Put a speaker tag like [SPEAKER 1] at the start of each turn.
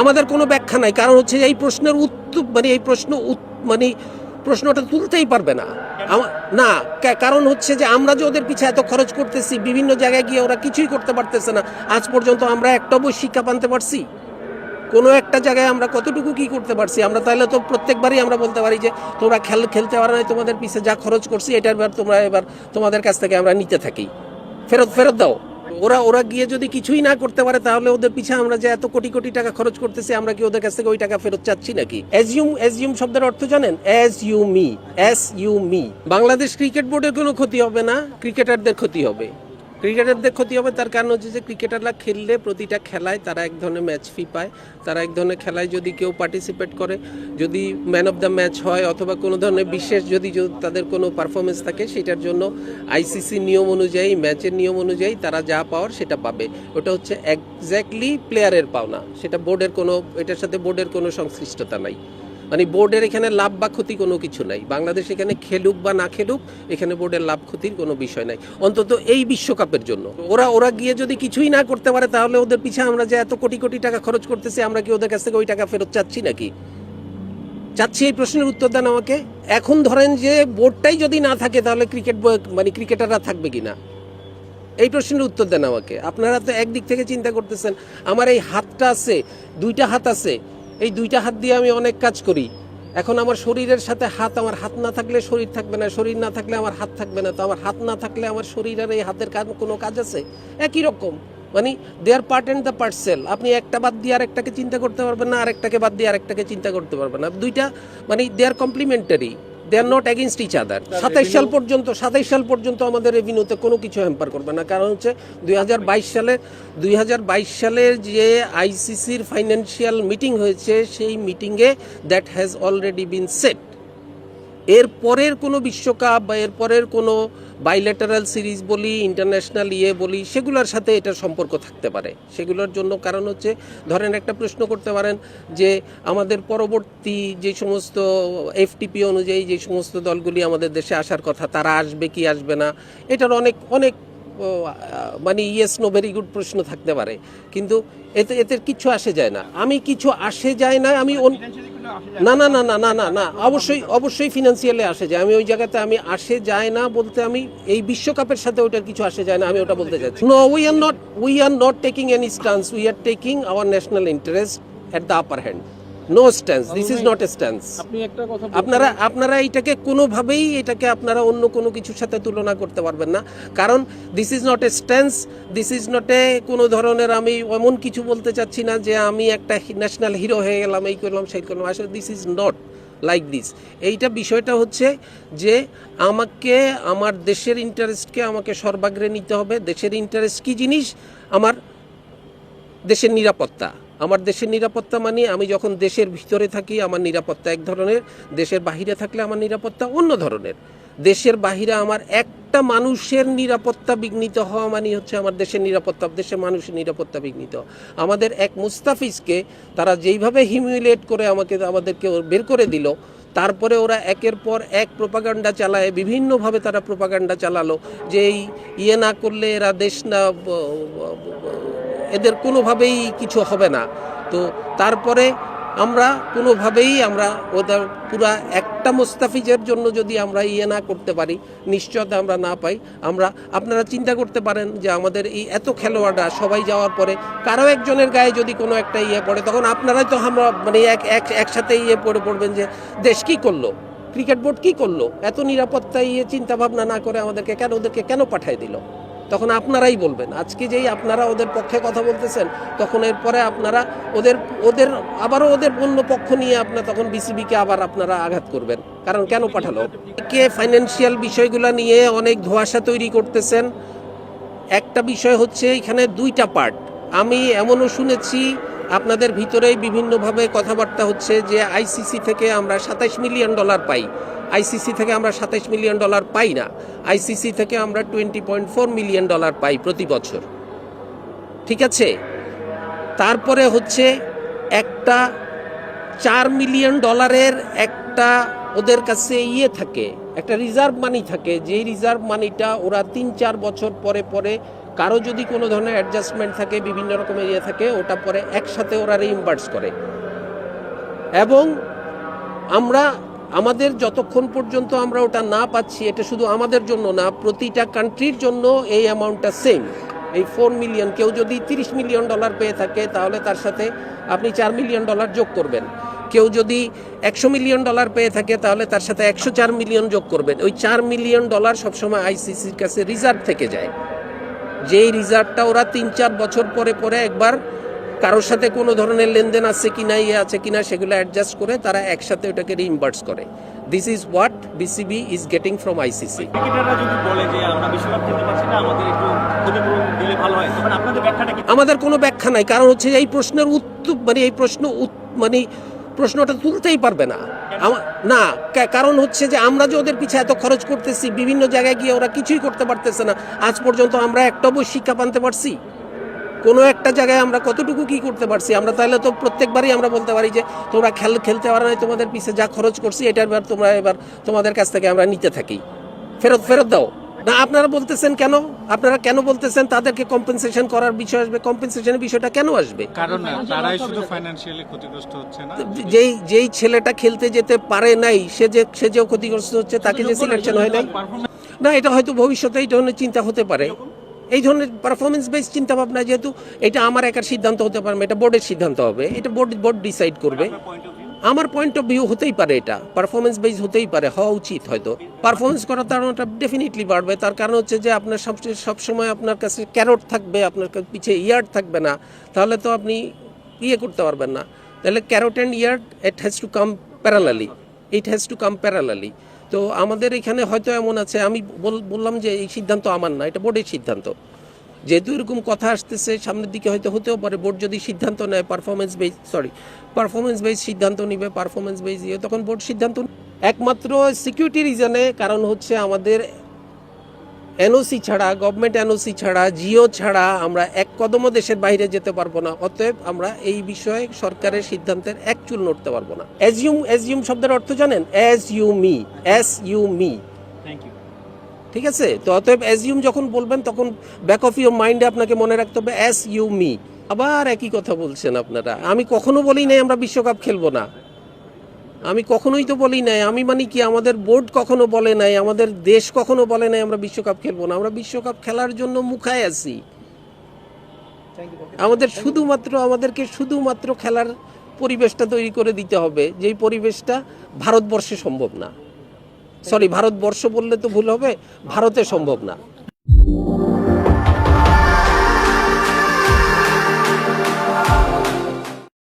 [SPEAKER 1] আমাদের কোনো ব্যাখ্যা নাই, কারণ হচ্ছে এই প্রশ্নের উত্তর মানে এই প্রশ্ন মানে প্রশ্নটা তুলতেই পারবে না। না কারণ হচ্ছে যে আমরা যে ওদের পিছিয়ে এত খরচ করতেছি, বিভিন্ন জায়গায় গিয়ে ওরা কিছুই করতে পারতেছে না। আজ পর্যন্ত আমরা একটা বই শিক্ষা পানতে পারছি। কোনো একটা জায়গায় আমরা কতটুকু কি করতে পারছি? আমরা তাহলে তো প্রত্যেকবারই আমরা বলতে পারি যে, তোমরা খেল খেলতে পারো না তোমাদের পিছে যা খরচ করছি, এটার এবার তোমরা এবার তোমাদের কাছ থেকে আমরা নিতে থাকি। ফেরত ফেরত দাও। ওরা ওরা গিয়ে যদি কিছুই না করতে পারে, তাহলে ওদের পিছে আমরা যে এত কোটি কোটি টাকা খরচ করতেছি, আমরা কি ওদের কাছ থেকে ওই টাকা ফেরত চাচ্ছি নাকি? অ্যাজিউম অ্যাজিউম শব্দের অর্থ জানেন? As you me S U me Bangladesh cricket বোর্ডের কোনো ক্ষতি হবে না, ক্রিকেটারদের ক্ষতি হবে। ক্রিকেটারদের ক্ষতি হবে, তার কারণ হচ্ছে যে ক্রিকেটাররা খেললে প্রতিটা খেলায় তারা এক ধরনের ম্যাচ ফি পায়। তারা এক ধরনের খেলায় যদি কেউ পার্টিসিপেট করে, যদি ম্যান অফ দ্য ম্যাচ হয় অথবা কোনো ধরনের বিশেষ যদি তাদের কোনো পারফরমেন্স থাকে, সেটার জন্য আইসিসি নিয়ম অনুযায়ী ম্যাচের নিয়ম অনুযায়ী তারা যা পাওয়ার সেটা পাবে। ওটা হচ্ছে একজ্যাক্টলি প্লেয়ারের পাওনা। সেটা বোর্ডের কোনো, এটার সাথে বোর্ডের কোনো সংশ্লিষ্টতা নাই। মানে বোর্ডের এখানে লাভ বা ক্ষতি কোনো কিছু নাই। বাংলাদেশ এখানে খেলুক বা না খেলুক, এখানে বোর্ডের লাভ ক্ষতির কোনো বিষয় নাই। অন্তত এই বিশ্বকাপের জন্য। ওরা ওরা গিয়ে যদি কিছুই না করতে পারে, তাহলে ওদের পিছে আমরা যে এত কোটি কোটি টাকা খরচ করতেছি, আমরা কি ওদের কাছ থেকে ওই টাকা ফেরত চাচ্ছি নাকি? চাচ্ছি এই প্রশ্নের উত্তর দেন আমাকে। এখন ধরেন যে বোর্ডটাই যদি না থাকে, তাহলে ক্রিকেট মানে ক্রিকেটাররা থাকবে কি না এই প্রশ্নের উত্তর দেন আমাকে। আপনারা তো একদিক থেকে চিন্তা করতেছেন, আমার এই হাতটা আছে, দুইটা হাত আছে এই দুইটা হাত দিয়ে আমি অনেক কাজ করি। এখন আমার শরীরের সাথে হাত, আমার হাত না থাকলে শরীর থাকবে না, শরীর না থাকলে আমার হাত থাকবে না। তো আমার হাত না থাকলে আমার শরীর আর এই হাতের কাজ, কোনো কাজ আছে? একই রকম। মানে they are part and the parcel আপনি একটা বাদ দিয়ে আরেকটাকে চিন্তা করতে পারবেন না, আরেকটাকে বাদ দিয়ে আরেকটাকে চিন্তা করতে পারবেন না। দুইটা মানে they are complimentary they are not against each other সাতাইশ সাল পর্যন্ত সাতাইশ সাল পর্যন্ত আমাদের রেভিনিউতে কোনো কিছু হ্যাম্পার করবে না। কারণ হচ্ছে দুই হাজার বাইশ সালে দুই সালে যে আইসিসির ফাইন্যান্সিয়াল মিটিং হয়েছে সেই মিটিংয়ে that has already been set এর পরের কোনো বিশ্বকাপ বা এরপরের কোনো বাইলেটারাল সিরিজ বলি ইন্টারন্যাশনাল ইয়ে বলি, সেগুলোর সাথে এটার সম্পর্ক থাকতে পারে। সেগুলোর জন্য কারণ হচ্ছে, ধরেন একটা প্রশ্ন করতে পারেন যে, আমাদের পরবর্তী যে সমস্ত এফটিপি অনুযায়ী যে সমস্ত দলগুলি আমাদের দেশে আসার কথা, তারা আসবে কি আসবে না, এটার অনেক অনেক মানে ইয়েস নো ভেরি গুড প্রশ্ন থাকতে পারে। কিন্তু এতে এতে কিছু আসে যায় না। আমি কিছু আসে যায় না, আমি না না না না না না না। অবশ্যই অবশ্যই ফিনান্সিয়ালে আসে যায়। আমি ওই জায়গাতে আমি আসে যায় না বলতে আমি এই বিশ্বকাপের সাথে ওটার কিছু আসে যায় না আমি ওটা বলতে চাচ্ছি। No we are not we are not taking any stance we are taking our national interest at the upper hand no stance this is not a stance আপনারা আপনারা এটাকে কোনোভাবেই এটাকে আপনারা অন্য কোনো কিছুর সাথে তুলনা করতে পারবেন না। কারণ this is not a stance this is not a কোনো ধরনের আমি এমন কিছু বলতে চাচ্ছি না যে আমি একটা ন্যাশনাল হিরো হয়ে গেলাম এই করলাম সেই করলাম। আসলে this is not like this এইটা বিষয়টা হচ্ছে যে আমাকে আমার দেশের ইন্টারেস্টকে আমাকে সর্বাগ্রে নিতে হবে। দেশের ইন্টারেস্ট কী জিনিস? আমার দেশের নিরাপত্তা। আমার দেশের নিরাপত্তা মানে আমি যখন দেশের ভিতরে থাকি, আমার নিরাপত্তা এক ধরনের। দেশের বাহিরে থাকলে আমার নিরাপত্তা অন্য ধরনের। দেশের বাহিরে আমার একটা মানুষের নিরাপত্তা বিঘ্নিত হওয়া মানে হচ্ছে আমার দেশের নিরাপত্তা, দেশের মানুষের নিরাপত্তা বিঘ্নিত। আমাদের এক মুস্তাফিজকে তারা যেইভাবে হিমিউলেট করে আমাকে, আমাদেরকে বের করে দিল, তারপরে ওরা একের পর এক প্রোপাগান্ডা চালায়, বিভিন্নভাবে তারা প্রোপাগান্ডা চালালো যে এই ইয়ে না করলে এরা দেশ না এদের কোনোভাবেই কিছু হবে না। তো তারপরে আমরা কোনোভাবেই আমরা ওদের পুরা একটা মোস্তাফিজের জন্য যদি আমরা ইয়ে না করতে পারি, নিশ্চয়তা আমরা না পাই, আমরা, আপনারা চিন্তা করতে পারেন যে আমাদের এই এত খেলোয়াড়রা সবাই যাওয়ার পরে কারও একজনের গায়ে যদি কোনো একটা ইয়ে পড়ে, তখন আপনারাই তো আমরা মানে এক এক, একসাথে ইয়ে পড়ে পড়বেন যে দেশ কি করল? ক্রিকেট বোর্ড কি করল? এত নিরাপত্তা ইয়ে চিন্তাভাবনা না করে আমাদেরকে কেন, ওদেরকে কেন পাঠায় দিল? তখন আপনারাই বলবেন। আজকে যেই আপনারা ওদের পক্ষে কথা বলতেছেন, তখন এরপরে আপনারা ওদের ওদের, আবারও ওদের অন্য পক্ষ নিয়ে আপনার তখন বিসিবিকে আবার আপনারা আঘাত করবেন। কারণ কেন পাঠালো? কে ফাইন্যান্সিয়াল বিষয়গুলো নিয়ে অনেক ধোয়াশা তৈরি করতেছেন। একটা বিষয় হচ্ছে এখানে দুইটা পার্ট আমি এমনও শুনেছি আপনাদের ভিতরেই বিভিন্নভাবে কথাবার্তা হচ্ছে যে আইসিসি থেকে আমরা সাতাইশ মিলিয়ন ডলার পাই। আইসিসি থেকে আমরা সাতাইশ মিলিয়ন ডলার পাই না। আইসিসি থেকে আমরা twenty point four million dollar পাই প্রতি বছর। ঠিক আছে? তারপরে হচ্ছে একটা চার মিলিয়ন ডলারের একটা ওদের কাছে ইয়ে থাকে, একটা রিজার্ভ মানি থাকে। যেই রিজার্ভ মানিটা ওরা তিন চার বছর পরে পরে কারও যদি কোনো ধরনের অ্যাডজাস্টমেন্ট থাকে, বিভিন্ন রকমের ইয়ে থাকে, ওটা পরে একসাথে ওরা রিইম্বার্স করে। এবং আমরা, আমাদের যতক্ষণ পর্যন্ত আমরা ওটা না পাচ্ছি, এটা শুধু আমাদের জন্য না, প্রতিটা কান্ট্রির জন্য এই অ্যামাউন্টটা সেম এই ফোর মিলিয়ন কেউ যদি তিরিশ মিলিয়ন ডলার পেয়ে থাকে, তাহলে তার সাথে আপনি চার মিলিয়ন ডলার যোগ করবেন। কেউ যদি একশো মিলিয়ন ডলার পেয়ে থাকে, তাহলে তার সাথে একশো চার মিলিয়ন যোগ করবেন। ওই চার মিলিয়ন ডলার সবসময় আইসিসির কাছে রিজার্ভ থেকে যায়। যেই রিজার্ভটা ওরা তিন চার বছর পরে পরে একবার কারোর সাথে কোনো ধরনের লেনদেন আছে কি না ইয়ে আছে কি না সেগুলো অ্যাডজাস্ট করে তারা একসাথে ওটাকে রিইম্বার্স করে। This is what BCB is getting from ICC
[SPEAKER 2] আমাদের
[SPEAKER 1] কোনো ব্যাখ্যা নাই কারণ হচ্ছে এই প্রশ্নের উত্তর মানে এই প্রশ্ন মানে প্রশ্নটা তুলতেই পারবে না। না কারণ হচ্ছে যে আমরা যে ওদের পিছিয়ে এত খরচ করতেছি, বিভিন্ন জায়গায় গিয়ে ওরা কিছুই করতে পারতেছে না। আজ পর্যন্ত আমরা একটা বই শিক্ষা পানতে পারছি। কোনো একটা জায়গায় আমরা কতটুকু কি করতে পারছি? আমরা তাহলে তো প্রত্যেকবারই আমরা বলতে পারি যে, তোমরা খেল খেলতে পারো না তোমাদের পিছে যা খরচ করছি, এটার এবার তোমরা এবার তোমাদের কাছ থেকে আমরা নিতে থাকি। ফেরত ফেরত দাও। না আপনারা বলতেছেন কেন? আপনারা কেন বলতেছেন তাদেরকে কম্পেনসেশন করার বিষয় আসবে? কম্পেনসেশনের বিষয়টা কেন আসবে?
[SPEAKER 3] কারণ তারাই শুধু ফাইন্যান্সিয়ালি ক্ষতিগ্রস্ত হচ্ছে না।
[SPEAKER 1] যেই যেই ছেলেটা খেলতে যেতে পারে নাই সে যে সে যে ক্ষতিগ্রস্ত হচ্ছে তাকে যে সিলেকশন হয় নাই। না এটা হয়তো ভবিষ্যতে এই ধরনের চিন্তা হতে পারে। এই ধরনের পারফরমেন্স বেস চিন্তা ভাবনা যেহেতু এটা আমার একার সিদ্ধান্ত হতে পারে না, এটা বোর্ডের সিদ্ধান্ত হবে। এটা বোর্ড বোর্ড ডিসাইড করবে। আমার পয়েন্ট অফ ভিউ হতেই পারে এটা। পারফরমেন্স বেস হতেই পারে, হওয়া উচিত হয়তো। পারফরমেন্স করার কারণটা ডেফিনেটলি বাড়বে। তার কারণ হচ্ছে যে আপনার সবচেয়ে সবসময় আপনার কাছে ক্যারট থাকবে, আপনার কাছে পিছে ইয়ার্ড থাকবে না, তাহলে তো আপনি ইয়ে করতে পারবেন না। তাহলে carrot and yard it has to come parallelly it has to come parallelly তো আমাদের এখানে হয়তো এমন আছে, আমি বল- বললাম যে এই সিদ্ধান্ত আমার না, এটা বোর্ডের সিদ্ধান্ত। যেহেতু এরকম কথা আসতেছে, সামনের দিকে হয়তো হতেও পারে, বোর্ড যদি সিদ্ধান্ত নেয় performance base sorry performance base সিদ্ধান্ত নিবে পারফরমেন্স বেস ইয়ে তখন বোর্ড সিদ্ধান্ত একমাত্র সিকিউরিটি রিজনে কারণ হচ্ছে আমাদের এনওসি ছাড়া গভর্নমেন্ট এনওসি ছাড়া, জিও ছাড়া আমরা এক কদমও দেশের বাইরে যেতে পারব না। অতএব আমরা এই বিষয়ে সরকারের সিদ্ধান্তের এক চুল নড়তে পারব না। অ্যাজিউম অ্যাজিউম শব্দের অর্থ জানেন? As you me ass you me
[SPEAKER 2] thank you
[SPEAKER 1] ঠিক আছে? তো অতএব অ্যাজিউম যখন বলবেন, তখন ব্যাক অফ ইউর মাইন্ডে আপনাকে মনে রাখতে হবে অ্যাস ইউ মি আবার একই কথা বলছেন আপনারা। আমি কখনো বলি নাই আমরা বিশ্বকাপ খেলব না। আমি কখনোই তো বলি নাই। আমি মানে কি, আমাদের বোর্ড কখনো বলে নাই, আমাদের দেশ কখনো বলে নাই আমরা বিশ্বকাপ খেলব না। আমরা বিশ্বকাপ খেলার জন্য মুখায় আছি। আমাদের শুধুমাত্র, আমাদেরকে শুধুমাত্র খেলার পরিবেশটা তৈরি করে দিতে হবে, যেই পরিবেশটা ভারতবর্ষে সম্ভব না। সরি ভারতবর্ষ বললে তো ভুল হবে ভারতে সম্ভব না।